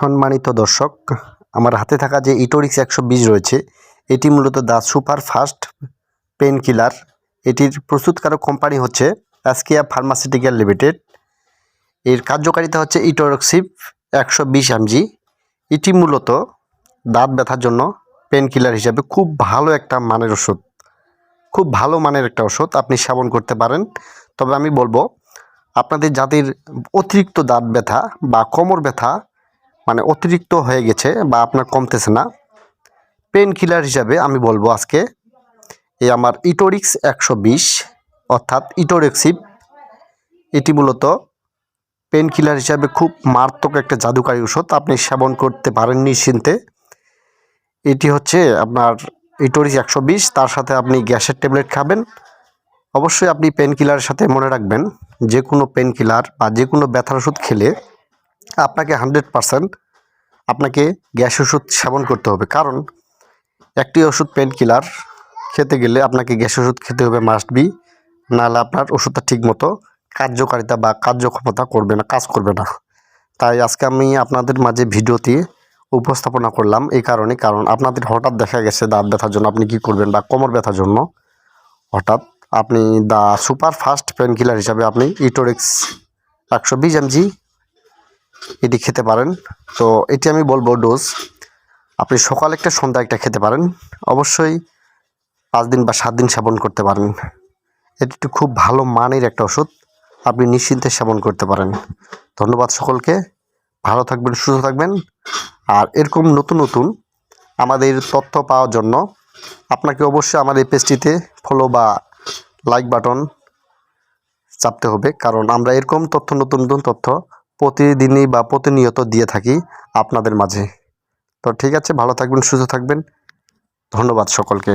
সম্মানিত দর্শক, আমার হাতে থাকা যে ইটোরিক্স একশো বিশ রয়েছে, এটি মূলত the super fast pain killer এটির প্রস্তুতকারক কোম্পানি হচ্ছে অ্যাসকিয়া ফার্মাসিউটিক্যাল লিমিটেড এর কার্যকারিতা হচ্ছে ইটোরক্সিপ একশো বিশ এমজি এটি মূলত দাঁত ব্যথার জন্য পেন কিলার হিসাবে খুব ভালো একটা মানের ওষুধ। খুব ভালো মানের একটা ওষুধ আপনি সেবন করতে পারেন। তবে আমি বলব, আপনাদের যাদের অতিরিক্ত দাঁত ব্যথা বা কোমর ব্যথা মানে অতিরিক্ত হয়ে গেছে বা আপনার কমতেছে না। পেন কিলার হিসাবে আমি বলব আজকে এই আমার ইটোরিক্স একশো বিশ, অর্থাৎ ইটোরেক্সিপ এটি মূলত পেন কিলার হিসাবে খুব মারাত্মক একটা জাদুকারী ওষুধ আপনি সেবন করতে পারেন নিশ্চিন্তে। এটি হচ্ছে আপনার ইটোরিক্স একশো বিশ, তার সাথে আপনি গ্যাসের ট্যাবলেট খাবেন। অবশ্যই আপনি পেন কিলারের সাথে মনে রাখবেন, যে কোনো পেন কিলার বা যে কোনো ব্যথার ওষুধ খেলে আপনাকে হান্ড্রেড পারসেন্ট আপনাকে গ্যাস ওষুধ সেবন করতে হবে। কারণ একটি ওষুধ পেন কিলার খেতে গেলে আপনাকে গ্যাস ওষুধ খেতে হবে মাস্ট বি নাহলে আপনার ওষুধটা ঠিকমতো কার্যকারিতা বা কার্যক্ষমতা করবে না, কাজ করবে না। তাই আজকে আমি আপনাদের মাঝে ভিডিওতে উপস্থাপনা করলাম এই কারণে, কারণ আপনাদের হঠাৎ দেখা গেছে দাঁত ব্যথার জন্য, আপনি কি করবেন বা কোমর ব্যথার জন্য, হঠাৎ আপনি the super fast pain killer হিসাবে আপনি ইটোরিক্স একশো বিশ এমজি এটি খেতে পারেন। তো এটি আমি বলব ডোজ। আপনি সকাল একটা, সন্ধ্যা একটা খেতে পারেন। অবশ্যই পাঁচ দিন বা সাত দিন সেবন করতে পারেন। এটি একটি খুব ভালো মানের একটা ওষুধ। আপনি নিশ্চিন্তে সেবন করতে পারেন। ধন্যবাদ সকলকে। ভালো থাকবেন, সুস্থ থাকবেন। আর এরকম নতুন নতুন আমাদের তথ্য পাওয়ার জন্য আপনাকে অবশ্যই আমাদের পেজটিতে ফলো বা লাইক বাটন চাপতে হবে। কারণ আমরা এরকম তথ্য, নতুন নতুন তথ্য প্রতিদিনই বা প্রতিনিয়ত দিয়ে থাকি আপনাদের মাঝে। তো ঠিক আছে, ভালো থাকবেন, সুস্থ থাকবেন। ধন্যবাদ সকলকে।